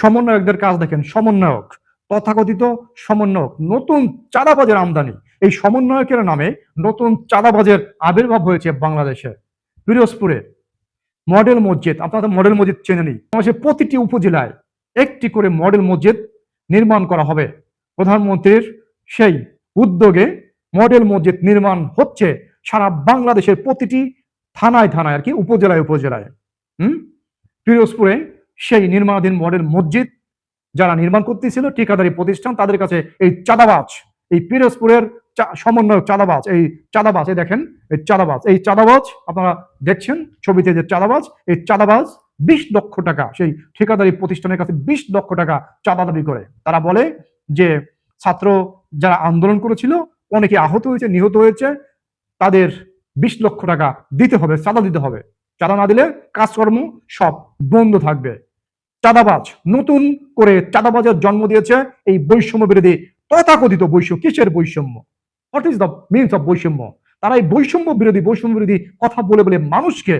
সমন্বয়কদের কাজ দেখেন, সমন্বয়ক, তথাকথিত সমন্বয়ক, নতুন চাঁদাবাজের আমদানি। এই সমন্বয়কের নামে নতুন চাঁদাবাজের আবির্ভাব হয়েছে বাংলাদেশে। পিরোজপুরে মডেল মসজিদ, আপনারা মডেল মসজিদ চেনে নেই। বাংলাদেশের প্রতিটি উপজেলায় একটি করে মডেল মসজিদ নির্মাণ করা হবে। প্রধানমন্ত্রীর সেই উদ্যোগে মডেল মসজিদ নির্মাণ হচ্ছে সারা বাংলাদেশের প্রতিটি থানায় থানায় আর কি, উপজেলায় উপজেলায়। হুম? পিরোজপুরে সেই নির্মাণাধীন মডেল মসজিদ যারা নির্মাণ করতেছিল, ঠিকাদারি প্রতিষ্ঠান, তাদের কাছে এই চাঁদাবাজ, এই পিরোজপুরের সমন্বয়ক চাঁদাবাজ, এই চাঁদাবাজ, এই দেখেন, এই চাঁদাবাজ এই চাঁদাবাজ, আপনারা দেখছেন ছবিতে যে চাঁদাবাজ, এই চাঁদাবাজ বিশ লক্ষ টাকা, সেই ঠিকাদারি প্রতিষ্ঠানের কাছে বিশ লক্ষ টাকা চাঁদা দাবি করে। তারা বলে যে ছাত্র যারা আন্দোলন করেছিল, অনেকে আহত হয়েছে, নিহত হয়েছে, তাদের বিশ লক্ষ টাকা দিতে হবে, চাঁদা দিতে হবে। চাঁদা না দিলে কাজকর্ম সব বন্ধ থাকবে। চাঁদাবাজ, নতুন করে চাঁদাবাজের জন্ম দিয়েছে এই বৈষম্য বিরোধী তথাকথিত বৈষম্য, কিসের বৈষম্য? What is the means of বৈষম্য? তারা এই বৈষম্য বিরোধী বৈষম্য বিরোধী কথা বলে বলে মানুষকে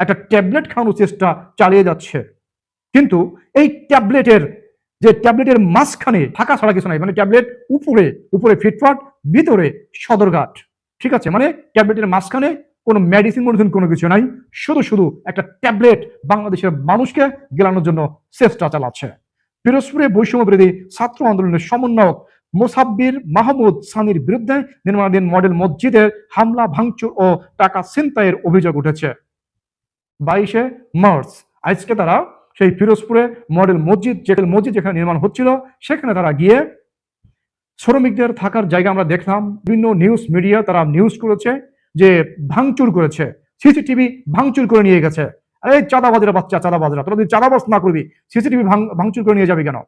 একটা ট্যাবলেট খাওয়ানোর চেষ্টা চালিয়ে যাচ্ছে। কিন্তু এই ট্যাবলেটের, যে ট্যাবলেটের মাঝখানে থাকা ছাড়া কিছু নাই মানে ট্যাবলেট উপরে উপরে ফিটফাট, ভিতরে সদরঘাট। ঠিক আছে? মানে ট্যাবলেটের মাঝখানে কোনো মেডিসিন মডিসিন কোনো কিছু নাই। শুধু শুধু একটা ট্যাবলেট বাংলাদেশের মানুষকে গেলানোর জন্য চেষ্টা চালাচ্ছে। পিরোজপুরে বৈষম্য বিরোধী ছাত্র আন্দোলনের সমন্বয়ক মোসাব্বির মাহমুদ সানির বিরুদ্ধে নির্মাণাধীন মডেল মসজিদের হামলা, ভাঙচুর ও টাকা ছিনতাইয়ের অভিযোগ উঠেছে। বাইশে মার্চ, আজকে তারা সেই ফিরোজপুরে মডেল মসজিদ যে মসজিদ যেখানে নির্মাণ হচ্ছিল, সেখানে তারা গিয়ে শ্রমিকদের থাকার জায়গা আমরা দেখলাম। বিভিন্ন নিউজ মিডিয়া তারা নিউজ করেছে। যে ভাঙচুর করেছে। সিসিটিভি ভাঙচুর করে নিয়ে গেছে। আরে চাঁদাবাজের বাচ্চা, চাঁদাবাজরা, তোরা যদি চাঁদাবাজ না করবি, সিসিটিভি ভাঙচুর করে নিয়ে যাবি কেন?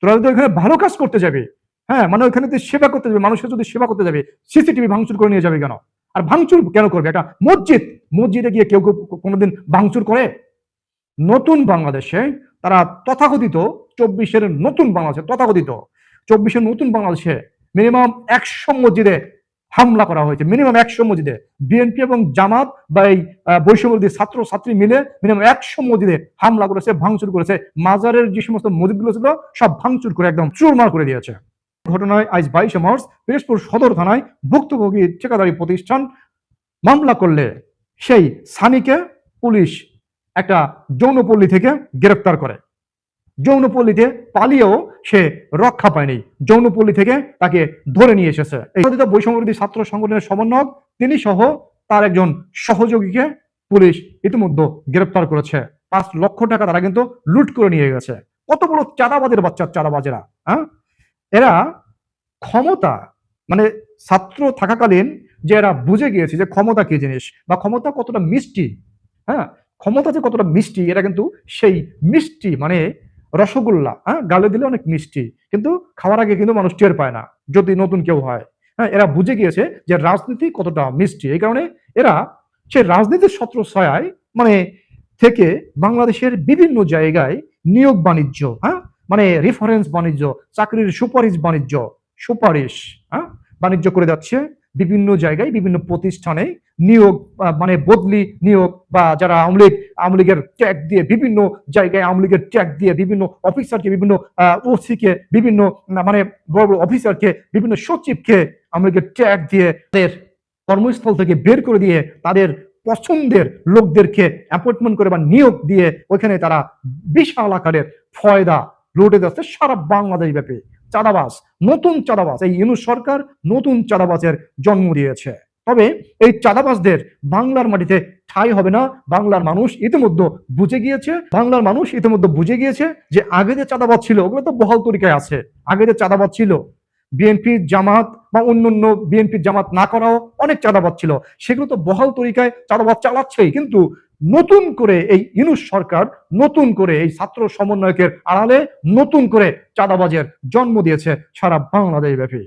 তোরা যদি ওখানে ভালো কাজ করতে যাবি হ্যাঁ মানে ওখানে তুই সেবা করতে যাবে, মানুষের যদি সেবা করতে যাবে, সিসিটিভি ভাঙচুর করে নিয়ে যাবে কেন? আর ভাঙচুর কেন করবে? এটা মসজিদ, মসজিদে গিয়ে কেউ কেউ কোনোদিন ভাঙচুর করে? নতুন বাংলাদেশে তারা তথাকথিত চব্বিশের নতুন বাংলাদেশে, তথাকথিত চব্বিশের নতুন বাংলাদেশে মিনিমাম একশো মসজিদে হামলা করা হয়েছে। মিনিমাম একশো মসজিদে। বিএনপি এবং জামাত বা এই বৈষম্যবাদী ছাত্র ছাত্রী মিলে মিনিমাম একশো মসজিদে হামলা করেছে, ভাঙচুর করেছে। মাজারের যে সমস্ত মসজিদগুলো ছিল, সব ভাঙচুর করে একদম চুরমার করে দিয়েছে। ঘটনায় আজ বাইশে মার্চ পিরোজপুর সদর থানায় ভুক্তভোগী ঠিকাদারি প্রতিষ্ঠান মামলা করলে সেই সানিকে পুলিশ একটা যৌনপল্লী থেকে গ্রেপ্তার করে। যৌনপল্লীতে পালিয়েও সে রক্ষা পায়নি। যৌনপল্লী থেকে তাকে ধরে নিয়ে এসেছে। এই বৈষম্যবিরোধী ছাত্র সংগঠনের সমন্বয়ক, তিনি সহ তার একজন সহযোগীকে পুলিশ ইতিমধ্যে গ্রেপ্তার করেছে। পাঁচ লক্ষ টাকা তারা কিন্তু লুট করে নিয়ে গেছে। কত বড় চাঁদাবাজের বাচ্চা, চাঁদাবাজেরা হ্যাঁ? এরা ক্ষমতা মানে ছাত্র থাকাকালীন যে এরা বুঝে গিয়েছে যে ক্ষমতা কি জিনিস বা ক্ষমতা কতটা মিষ্টি হ্যাঁ? ক্ষমতা যে কতটা মিষ্টি, এরা কিন্তু সেই মিষ্টি মানে রসগোল্লা হ্যাঁ গালে দিলে অনেক মিষ্টি, কিন্তু খাওয়ার আগে কিন্তু মানুষ টের পায় না, যদি নতুন কেউ হয়। হ্যাঁ এরা বুঝে গিয়েছে যে রাজনীতি কতটা মিষ্টি, এই কারণে এরা সে রাজনীতির ছত্র ছয়ায় মানে থেকে বাংলাদেশের বিভিন্ন জায়গায় নিয়োগ বাণিজ্য হ্যাঁ মানে রেফারেন্স বাণিজ্য, চাকরির সুপারিশ বাণিজ্য, সুপারিশ হ্যাঁ বাণিজ্য করে যাচ্ছে। বিভিন্ন জায়গায়, বিভিন্ন প্রতিষ্ঠানে নিয়োগ মানে বদলি নিয়োগ বা যারা আওয়ামী লীগ, আওয়ামী লীগের ট্যাগ দিয়ে বিভিন্ন জায়গায় আওয়ামী লীগের ট্যাগ দিয়ে বিভিন্ন অফিসারকে, বিভিন্ন ওসিকে, বিভিন্ন মানে বড় বড় অফিসারকে, বিভিন্ন সচিবকে আওয়ামী লীগের ট্যাগ দিয়ে তাদের কর্মস্থল থেকে বের করে দিয়ে তাদের পছন্দের লোকদেরকে অ্যাপয়েন্টমেন্ট করে বা নিয়োগ দিয়ে ওইখানে তারা বিশাল আকারের ফয়দা লুটে যাচ্ছে সারা বাংলাদেশ ব্যাপী। চাঁদাবাজ, নতুন চাঁদাবাজ, এই ইউনুস সরকার নতুন চাঁদাবাজের জন্ম দিয়েছে। তবে এই চাঁদাবাজদের বাংলার মাটিতে ঠাঁই হবে না। বাংলার মানুষ ইতিমধ্যে বুঝে গিয়েছে, বাংলার মানুষ ইতিমধ্যে বুঝে গিয়েছে যে আগে যে চাঁদাবাজ ছিল, ওগুলো তো বহাল তরিকায় আছে। আগে যে চাঁদাবাজ ছিল বিএনপি জামাত বা অন্যান্য বিএনপি জামাত না করাও অনেক চাঁদাবাজ ছিল। সেগুলো তো বহাল তরিকায় চাঁদাবাজ চালাচ্ছেই। কিন্তু নতুন করে এই ইনুস সরকার নতুন করে এই ছাত্র সমন্বয়কের আড়ালে নতুন করে চাঁদাবাজের জন্ম দিয়েছে সারা বাংলাদেশ ব্যাপী।